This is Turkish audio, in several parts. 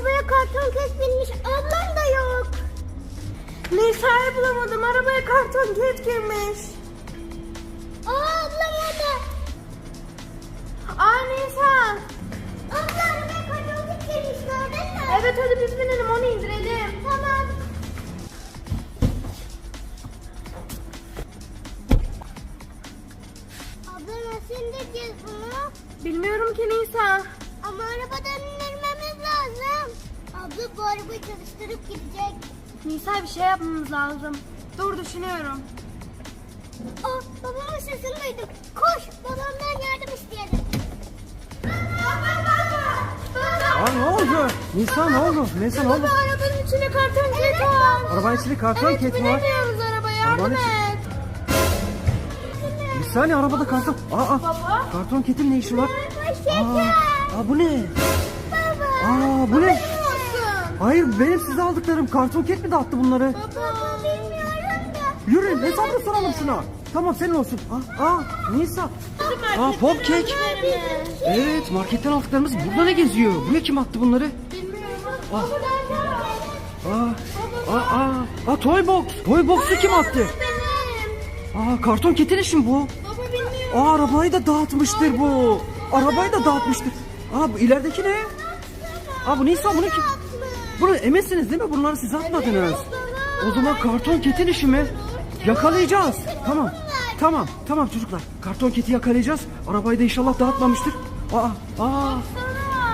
Arabaya karton ket binmiş. Ablam da yok. Nisa'yı bulamadım. Arabaya karton ket girmiş. Aa ablam orada. Aa Nisa. Abla arabaya karton ket girmiş gördün mü? Evet hadi biz binelim onu indirelim. Tamam. Abla nasıl indireceğiz bunu? Bilmiyorum ki Nisa. Ama arabadan bu arabayı çalıştırıp gidecek. Nisa bir şey yapmamız lazım. Dur düşünüyorum. Aa babamın sesini duydum. Koş babamdan yardım isteyelim. Baba baba. Aa ne oldu? Nisa ne oldu? Nisa ne oldu? Baba arabanın içinde karton ket var. Arabanın içinde karton Evet ket var. binemiyoruz arabaya yardım Arabanın et. Bir saniye arabada karton. Aa, aa Baba. karton ketin ne işi var? Aa, aa bu ne? Hayır benim size aldıklarım karton ket mi dağıttı bunları? Baba bilmiyorum da. Yürüyün hesabını soralım şuna. Tamam senin olsun. Aa, aa Nisa. Aa pop kek. Evet marketten aldıklarımız burada ne geziyor? Buraya kim attı bunları? Aa, aa, aa, aa, aa toy box. Toy box'u kim attı? Aa karton ketin işi mi bu? Aa arabayı da dağıtmıştır bu. Arabayı da dağıtmıştır. Aa bu ilerideki ne? Aa bu Nisa bunu kim? Bunu emesiniz değil mi? Bunları siz atmadınız. O zaman karton ketin işi mi? Yakalayacağız. Tamam. Tamam. Tamam çocuklar. Karton keti yakalayacağız. Arabayı da inşallah dağıtmamıştır. Aa, aa.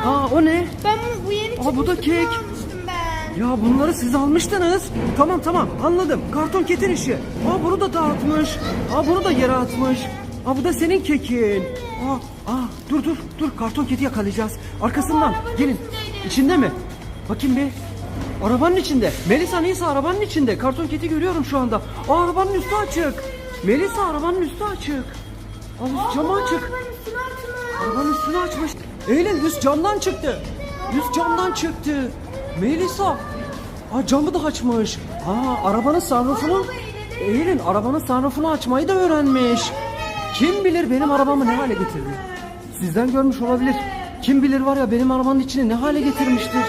Aa o ne? Ben bunu bu yeni Aa bu da kek. Ya bunları siz almıştınız. Tamam tamam anladım. Karton ketin işi. Aa bunu da dağıtmış. Aa bunu da yere atmış. Aa bu da senin kekin. Aa, aa dur dur dur karton keti yakalayacağız. Arkasından gelin. İçinde mi? Bakayım bir. Arabanın içinde. Melisa Nisa arabanın içinde. Karton keti görüyorum şu anda. Aa arabanın üstü açık. Melisa arabanın üstü açık. Aa camı açık. Arabanın üstünü açmış. Eylül üst camdan çıktı. Üst camdan çıktı. Melisa. Aa camı da açmış. Aa arabanın sunroofunu Eylül arabanın sunroofunu açmayı da öğrenmiş. Kim bilir benim arabamı ne hale getirdi. Sizden görmüş olabilir. Kim bilir var ya benim arabanın içini ne hale getirmiştir.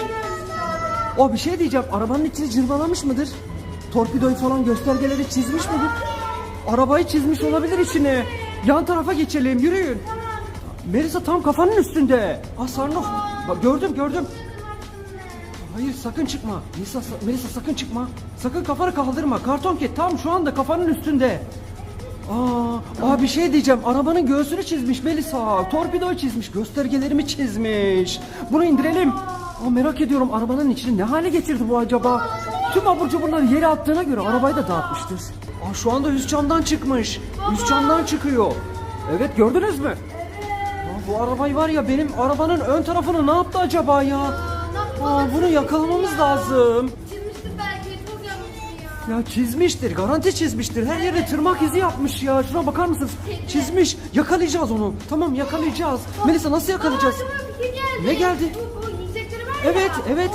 O bir şey diyeceğim. Arabanın içini cırmalamış mıdır? Torpidoyu falan göstergeleri çizmiş midir? Arabayı çizmiş olabilir içine. Yan tarafa geçelim. Yürüyün. Melisa tam kafanın üstünde. Ah Sarnoff. Gördüm gördüm. Hayır sakın çıkma. Melisa, Melisa sakın çıkma. Sakın kafanı kaldırma. Karton ket tam şu anda kafanın üstünde. Aa, aa bir şey diyeceğim. Arabanın göğsünü çizmiş Melisa. Torpidoyu çizmiş. Göstergelerimi çizmiş. Bunu indirelim. Aa, merak ediyorum arabanın içini ne hale getirdi bu acaba? Tüm abur cuburları yere attığına göre arabayı da dağıtmıştır. Aa, şu anda üst camdan çıkmış. Üst camdan çıkıyor. Evet gördünüz mü? Aa, bu arabayı var ya benim arabanın ön tarafını ne yaptı acaba ya? Aa, bunu yakalamamız lazım. Çizmiştim belki çok yanlış ya. Ya çizmiştir, garanti çizmiştir. Her yere tırnak izi yapmış ya. Şuna bakar mısınız? Çizmiş. Yakalayacağız onu. Tamam yakalayacağız. Melisa nasıl yakalayacağız? Aklıma bir fikir geldi. Ne geldi? Bu, bu Evet, evet.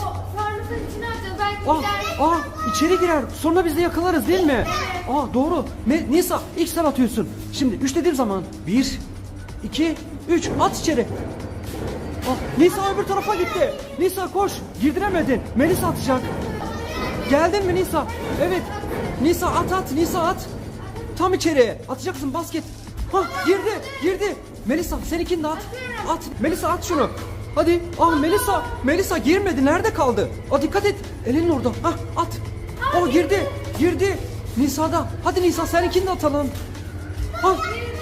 Ah, ah içeri girer. Sonra biz de yakalarız değil mi? Aa doğru. Me Nisa ilk sen atıyorsun. Şimdi üç dediğim zaman. Bir, iki, üç. At içeri. Ah, Nisa öbür tarafa gitti. Nisa koş. Girdiremedin. Melisa atacak. Geldin mi Nisa? Evet. Nisa at at. Nisa at. Tam içeri. Atacaksın basket. Hah girdi. Girdi. Melisa seninkini de at. At. Melisa at şunu. Hadi. Ah Melisa. Melisa girmedi. Nerede kaldı? Aa dikkat et. Elin orada. Hah at. O girdi. Girdi. Nisa'da. Hadi Nisa seninkini de atalım. Ah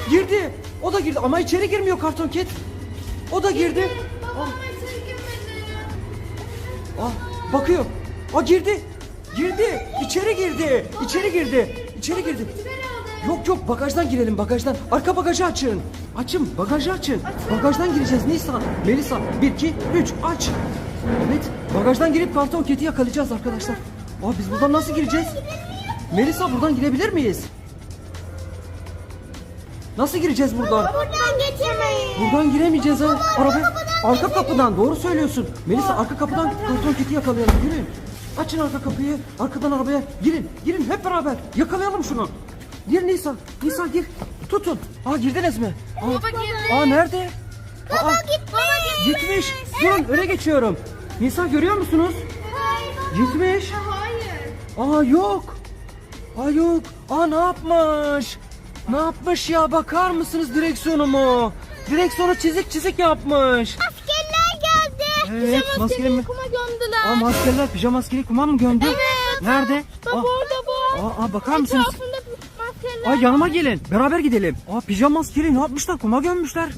girdi. O da girdi ama içeri girmiyor karton ket. O da girdi. Baba ama içeri girmedi. Ah bakıyor. Aa girdi. Girdi. İçeri girdi. İçeri girdi. İçeri girdi. Yok yok bagajdan girelim bagajdan. Arka bagajı açın. Açın bagajı açın. Bagajdan gireceğiz Nisa. Melisa 1 2 3 aç. Evet bagajdan girip karton keti yakalayacağız arkadaşlar. Aa biz buradan nasıl gireceğiz? Melisa buradan girebilir miyiz? Nasıl gireceğiz buradan? Buradan geçemeyiz. Buradan giremeyeceğiz ha. Araba arka kapıdan doğru söylüyorsun. Melisa arka kapıdan karton keti yakalayalım. Yürüyün. Açın arka kapıyı. Arkadan arabaya girin. Girin hep beraber. Yakalayalım şunu. Gir Nisa. Nisa gir. Tutun. Aa girdiniz mi? Aa, Baba girdi. aa nerede? Baba Aa, gitmiş. gitmiş. Durun öne geçiyorum. Nisa görüyor musunuz? Hayır. Gitmiş. Hayır. Aa yok. Aa yok. Aa ne yapmış? Ne yapmış ya bakar mısınız direksiyonumu? Direksiyonu çizik çizik yapmış. Askerler geldi. Evet maskeli mi? Kuma gömdüler. Aa maskeler pijama maskeli kuma mı gömdü? Evet. Nerede? Bak orada bu. aa, aa, bakar mısınız? Maskeler. Ay yanıma gelin. Beraber gidelim. Aa pijama maskeli ne yapmışlar? Kuma gömmüşler.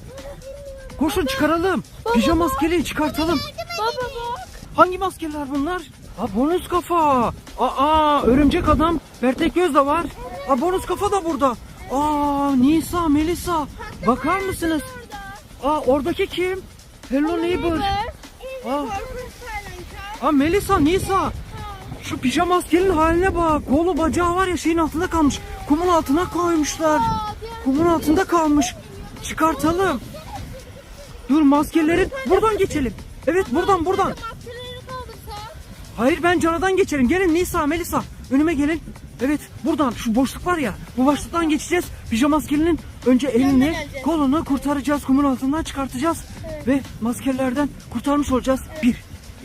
Koşun çıkaralım. Pijama maskeliyi çıkartalım. Baba bak. Hangi maskeler bunlar? Aa bonus kafa. Aa örümcek adam. Bertek Göz de var. Aa bonus kafa da burada. Aa Nisa, Melisa. Bakar mısınız? Aa oradaki kim? Hello neighbor. Aa, aa Melisa, Nisa. Şu pijama maskenin haline bak. Kolu bacağı var ya şeyin altında kalmış. Kumun altına koymuşlar. Kumun altında kalmış. Çıkartalım. Dur maskelerin. Buradan geçelim. Evet buradan buradan. Maskeleri. Hayır ben canadan geçerim. Gelin Nisa, Melisa. Önüme gelin. Evet buradan şu boşluk var ya. Bu boşluktan geçeceğiz. Pijama maskelinin önce elini, kolunu kurtaracağız. Kumun altından çıkartacağız. Ve maskelerden kurtarmış olacağız. Bir,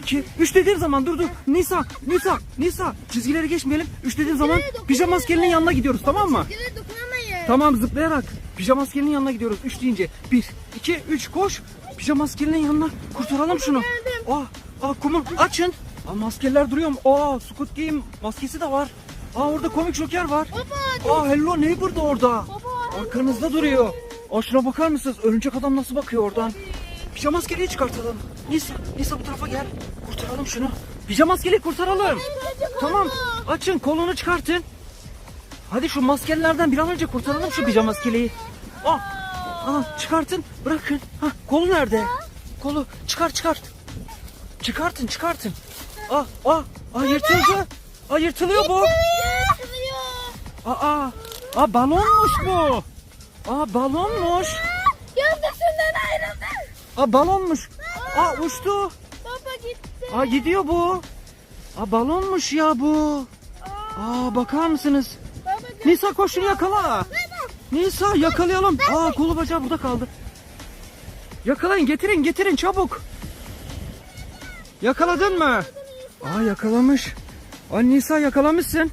iki, üç dediğim zaman dur dur. Nisa, Nisa, Nisa. Çizgileri geçmeyelim. Üç dediğim zaman pijama maskelinin yanına gidiyoruz tamam mı? Maskeleri dokunamayın. Tamam zıplayarak. Pijama maskelinin yanına gidiyoruz. Üç deyince. Bir, iki, üç koş. Pijama maskelinin yanına kurtaralım şunu. Aa, aa kumun açın. Aa maskeler duruyor mu? Aa Squid Game maskesi de var. Aa orada komik joker var. Baba. Aa Hello Neighbor da orada. Arkanızda duruyor. Aa şuna bakar mısınız? Örümcek adam nasıl bakıyor oradan? Pijama maskeliyi çıkartalım. Nisa, Nisa bu tarafa gel. Kurtaralım şunu. Pijama maskeliyi kurtaralım. Tamam. Açın kolunu çıkartın. Hadi şu maskelerden bir an önce kurtaralım şu pijama maskeliyi. Aa, aa, çıkartın. Bırakın. Hah, kolu nerede? Kolu çıkar çıkart. Çıkartın çıkartın. Aa, aa, aa yırtıldı. Aa yırtılıyor bu. Aa, aa balonmuş bu. Aa balonmuş. Gövdesinden ayrıldı. Aa balonmuş. Aa uçtu. Aa gidiyor bu. Aa balonmuş ya bu. Aa bakar mısınız? Nisa koşun yakala. Nisa yakalayalım. Aa kolu bacağı burada kaldı. Yakalayın getirin getirin çabuk. Yakaladın mı? Aa yakalamış. Aa Nisa yakalamışsın.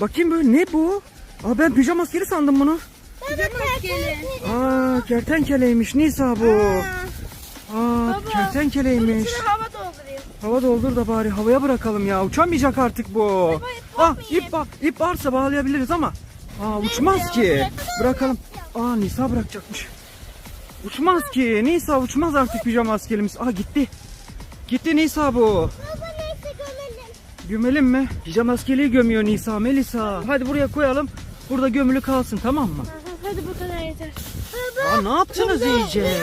Bakayım böyle ne bu? Aa ben pijama maskeli sandım bunu. maskeli. Aa kertenkeleymiş Nisa bu. Aa kertenkeleymiş. İçine hava doldurayım. Hava doldur da bari havaya bırakalım ya. Uçamayacak artık bu. Ah ip, ba- ip varsa bağlayabiliriz ama. Aa uçmaz ki. Bırakalım. Aa Nisa bırakacakmış. Uçmaz ki. Nisa uçmaz artık pijama askerimiz. Aa gitti. Gitti Nisa bu. Gömelim mi? Pijama askeriyi gömüyor Nisa, Melisa. Hadi buraya koyalım. Burada gömülü kalsın tamam mı? Hadi bu kadar yeter. Aa ne yaptınız iyice?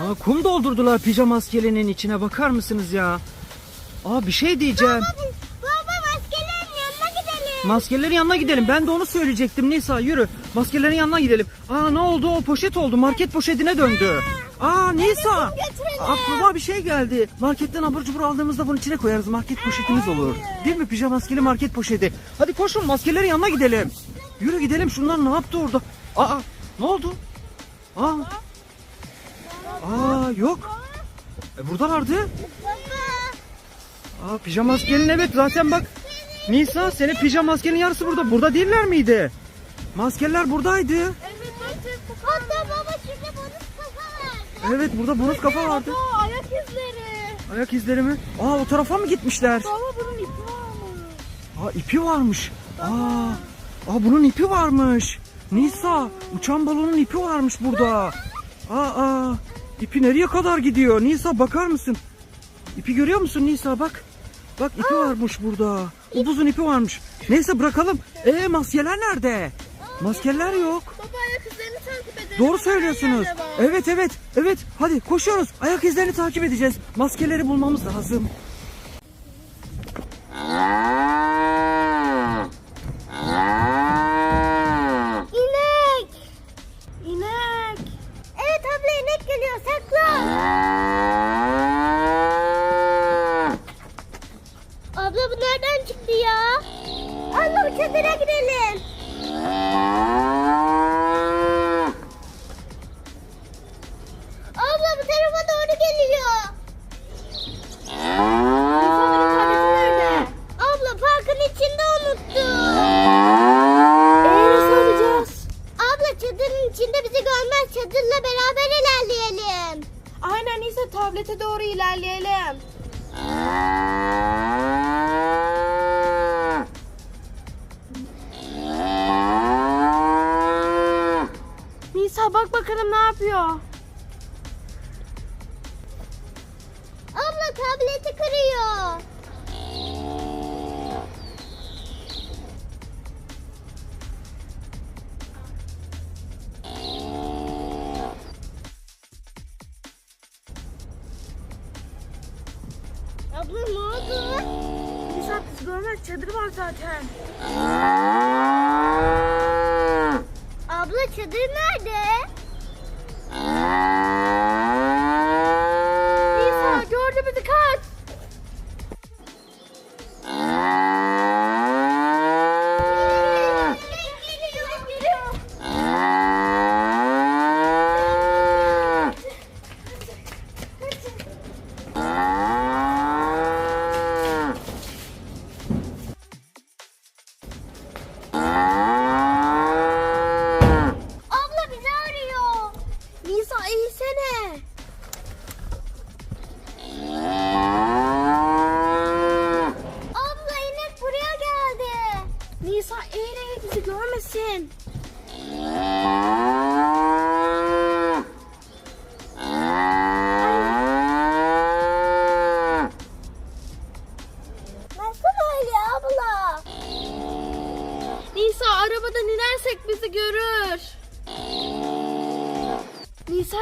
Aa kum doldurdular pijama askerinin içine bakar mısınız ya? Aa bir şey diyeceğim. Baba maskelerin yanına gidelim. Maskelerin yanına gidelim. Ben de onu söyleyecektim Nisa yürü. Maskelerin yanına gidelim. Aa ne oldu o poşet oldu. Market poşetine döndü. Aa Nisa. Aklıma bir şey geldi. Marketten abur cubur aldığımızda bunun içine koyarız. Market poşetimiz olur. Değil mi pijama maskeli market poşeti? Hadi koşun maskelerin yanına gidelim. Yürü gidelim şunlar ne yaptı orada? Aa ne oldu? Aa. Aa yok. E, buradalardı. Baba. Aa pijama maskenin evet zaten bak. Nisa senin pijama maskenin yarısı burada. Burada değiller miydi? Maskeler buradaydı. Hatta baba şurada bonus kafa vardı. Evet burada bonus kafa vardı. Aa, ayak izleri. Ayak izleri mi? Aa o tarafa mı gitmişler? Baba bunun ipi var mı? Aa ipi varmış. Aa, aa bunun ipi varmış. Nisa uçan balonun ipi varmış burada. Aa, aa ipi nereye kadar gidiyor? Nisa bakar mısın? İpi görüyor musun Nisa bak. Bak ipi varmış burada. Upuzun ipi varmış. Neyse bırakalım. Ee maskeler nerede? Maskeler yok. Baba ayak izlerini takip edelim. Doğru söylüyorsunuz. Var? Evet evet evet. Hadi koşuyoruz. Ayak izlerini takip edeceğiz. Maskeleri bulmamız lazım. Oğlum çadıra girelim. Abla bu tarafa doğru geliyor. İnsanların kardeşi nerede? Abla parkın içinde unuttum. Eee alacağız? Abla çadırın içinde bizi görmez. Çadırla beraber ilerleyelim. Aynen Nisa tablete doğru ilerleyelim. Bak bakalım ne yapıyor. Abla tableti kırıyor. Abla ne oldu? Nisa kız görmez çadır var zaten. Abla çadır nerede?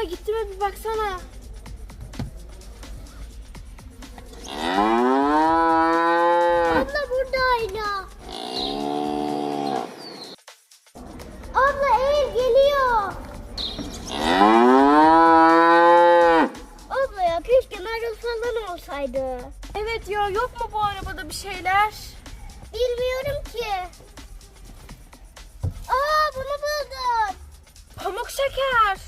Gitti mi bir baksana. Abla buradaydı. Abla eğil geliyor. Abla ya keşke Meryem falan olsaydı. Evet ya yok mu bu arabada bir şeyler? Bilmiyorum ki. Aa bunu buldum. Pamuk şeker.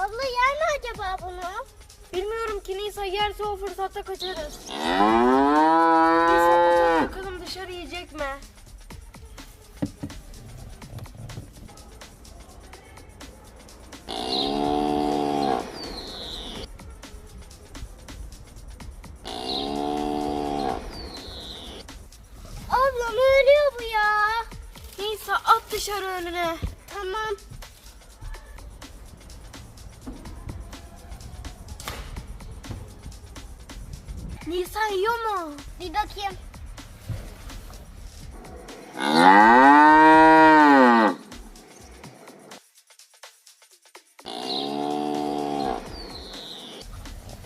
Abla yer mi acaba bunu? Bilmiyorum ki Nisa yerse o fırsatta kaçarız. Nisa bakalım, bakalım dışarı yiyecek mi? Abla ne ölüyor bu ya? Nisa at dışarı önüne. Bir bakayım.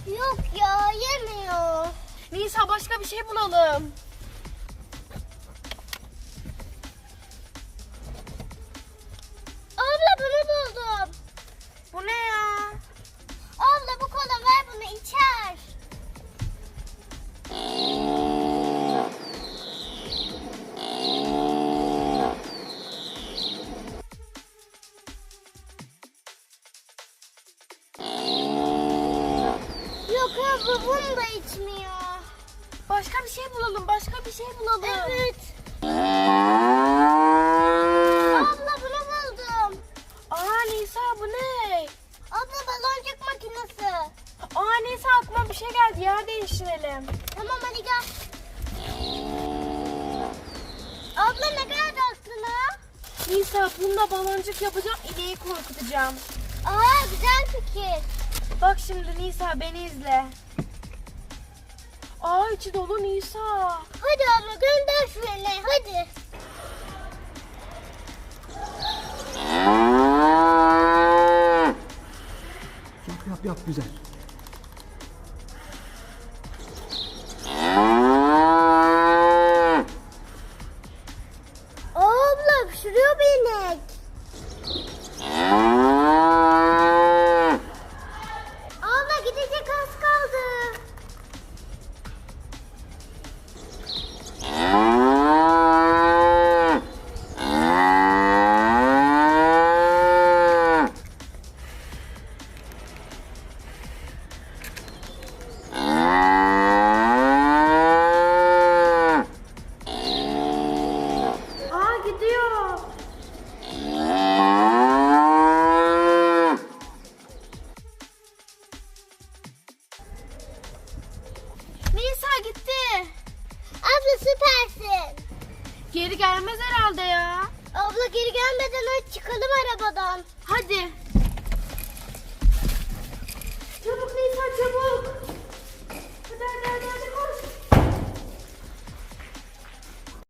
Yok ya yemiyor. Nisa başka bir şey bulalım. Abla bunu da içmiyor. Başka bir şey bulalım. Başka bir şey bulalım. Evet. Abla bunu buldum. Aa Nisa bu ne? Abla baloncuk makinesi. Aa Nisa aklıma bir şey geldi. Yer değiştirelim. Tamam hadi gel. Abla ne geldi aklına? Nisa bunda baloncuk yapacağım. ineği korkutacağım. Aa güzel fikir. Bak şimdi Nisa beni izle. Aa içi dolu Nisa. Hadi abla gönder ineği hadi. Yap yap yap güzel. Abla pişiriyor bir gidiyor.